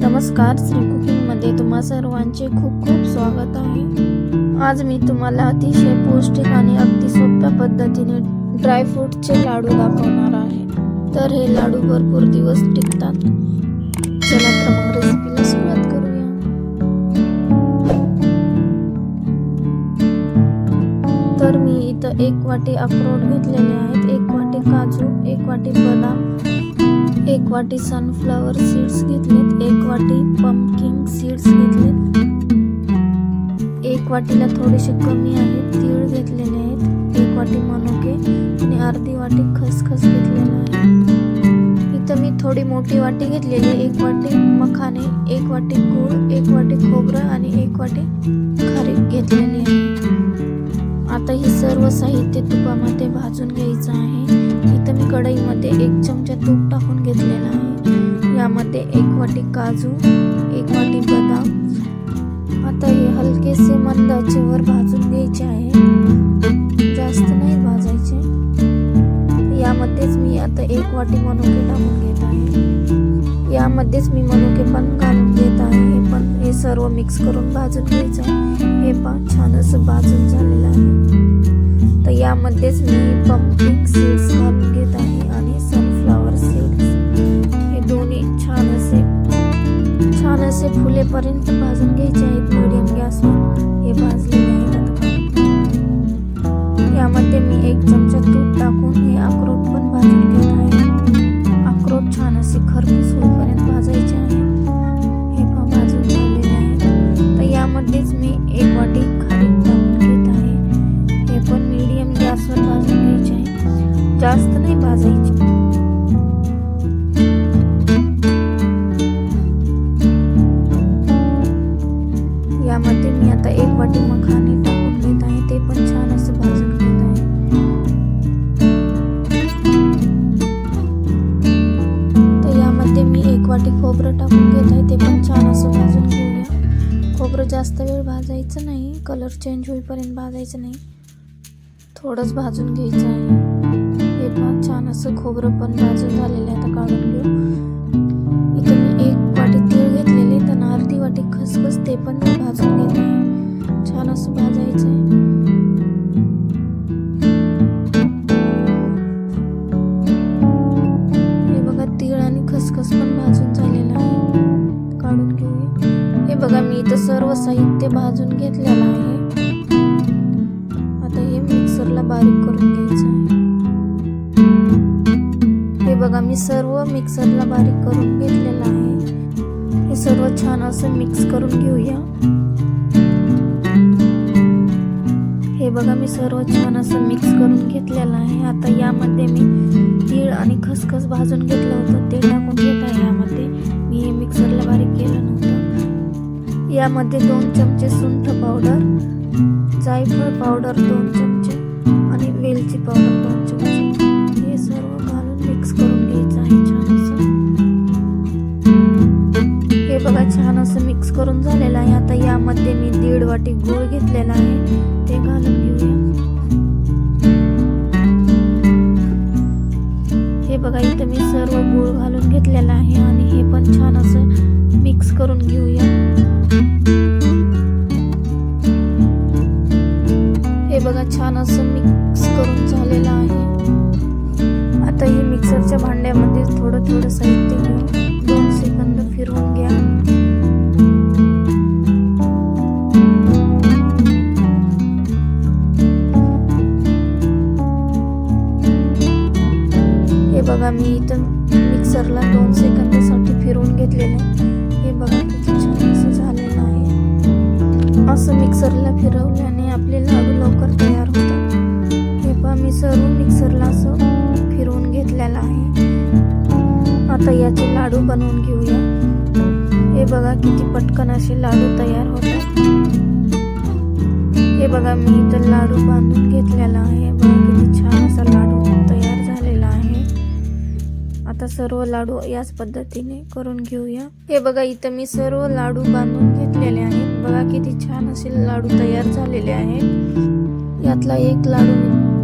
नमस्कार श्री कुकिंगमध्ये तुम्हा सर्वांचे खूप खूप स्वागत आहे. आज मी तुम्हाला अतिशय पौष्टिक आणि अगदी सोप्या पद्धतीने ड्रायफ्रूटचे लाडू दाखवणार आहे. तर हे लाडू भरपूर दिवस टिकतात. चला तर मग रेसिपीला सुरुवात करूया. तर मी इथं एक वाटी अक्रोड घेतलेले आहेत एक वाटी काजू एक वाटी बदाम एक वाटी सनफ्लॉवर सीड्स घेतलेत एक वाटी पम्पकिंग सीड्स घेतलेत. एक वाटीला थोडेसे कमी आहेत तीळ घेतलेले आहेत एक वाटी मनुके आणि अर्धी वाटी खसखस घेतलेला आहे. इथं मी थोडी मोठी वाटी घेतलेली आहे एक वाटी मखाने एक वाटी गूळ एक वाटी खोबरं आणि एक वाटी खारीक घेतलेली आहे. आता ही सर्व साहित्य तुपामध्ये भाजून घ्यायचं आहे. आता मी कढईमध्ये एक चमचा तूप टाकून घेतलेला आहे. यामध्ये एक वाटी काजू एक वाटी बदाम. आता हे हलकेसे मंद आचेवर भाजून घ्यायचे आहे. जास्त नाही भाजायचे. यामध्येच मी आता एक वाटी मनुके टाकून घेत आहे. यामध्येच मी मनुके पण घालून घेत आहे. हे पण हे सर्व मिक्स करून भाजून घ्यायचं हे पण छान असं भाजून झालेलं आहे. तर यामध्येच मी पंपिंग सीड्स घालून घेत आहे आणि सनफ्लॉवर सीड्स हे दोन्ही छान असे छान असे फुलेपर्यंत भाजून जास्त नाही भाजायची. यामध्ये मी आता एक वाटी मखाने टाकून घेत आहे ते पण छान असं भाजून घेत आहे. तर यामध्ये मी एक वाटी खोबरं टाकून घेत आहे ते पण छान असं भाजून घेऊया. खोबरं जास्त वेळ भाजायचं नाही कलर चेंज होईपर्यंत भाजायचं नाही. थोडंच भाजून घ्यायचं आहे. तेलात छान असं खोबरं पण भाजून झालेलं आहे आता काढून घेऊ. इथे मी एक वाटी तीळ घेतलेले तर अर्धी वाटी खसखस ते पण मी भाजून घेत आहे छान असं भाजायचं आहे हे बघा तीळ आणि खसखस पण भाजून झालेलं आहे. काढून घेऊया. हे बघा मी इथं सर्व साहित्य भाजून घेतलेलं आहे. आता हे मिक्सरला बारीक करून घ्यायचं. बघा मी सर्व मिक्सरला बारीक करून घेतलेलं आहे. हे सर्व छान असं मिक्स करून घेऊया. हे बघा मी सर्व छान असं मिक्स करून घेतलेलं आहे. आता यामध्ये मी तीळ आणि खसखस भाजून घेतलं होतं. ते टाकून घेत आहे यामध्ये. मी हे मिक्सरला बारीक केलं नव्हतं. यामध्ये दोन चमचे सुंठ पावडर जायफळ पावडर दोन चमचे आणि वेलची पावडर दोन चमचे. हे सर्व करून छान असं हे बघा छान असं मिक्स करून झालेलं आहे. आता यामध्ये मी दीड वाटी गूळ घेतलेला आहे. ते घालून घेऊया. हे बघा इथं मी सर्व गूळ घालून घेतलेला आहे आणि हे पण छान असं मिक्स करून घेऊया. हे बघा छान असं मिक्स करून झालेलं आहे. बघा मी इथं मिक्सरला दोन सेकंदासाठी फिरवून घेतलेलं आहे. हे बघा किती छान असं झालेलं आहे. असं मिक्सरला फिरवल्याने आपले लाडू लवकर तयार होतात. हे पहा मी सर्व मिक्सरला असं फिरवून घेतलेलं आहे. आता याचे लाडू बनवून घेऊया. हे बघा किती पटकन असे लाडू तयार होतात. हे बघा मी इथं लाडू बांधून घेतलेला सर्व लाडू याच पद्धतीने करून घेऊया. हे बघा इथं मी सर्व लाडू बांधून घेतलेले आहेत. बघा किती छान असे लाडू तयार झालेले आहेत. यातला एक लाडू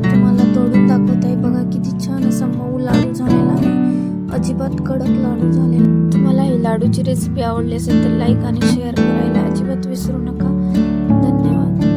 तुम्हाला तोडून दाखवत आहे. बघा किती छान असा मऊ लाडू झालेला आहे. अजिबात कडक लाडू झाले तुम्हाला ही लाडूची रेसिपी आवडली असेल तर लाईक आणि शेअर करायला अजिबात विसरू नका. धन्यवाद.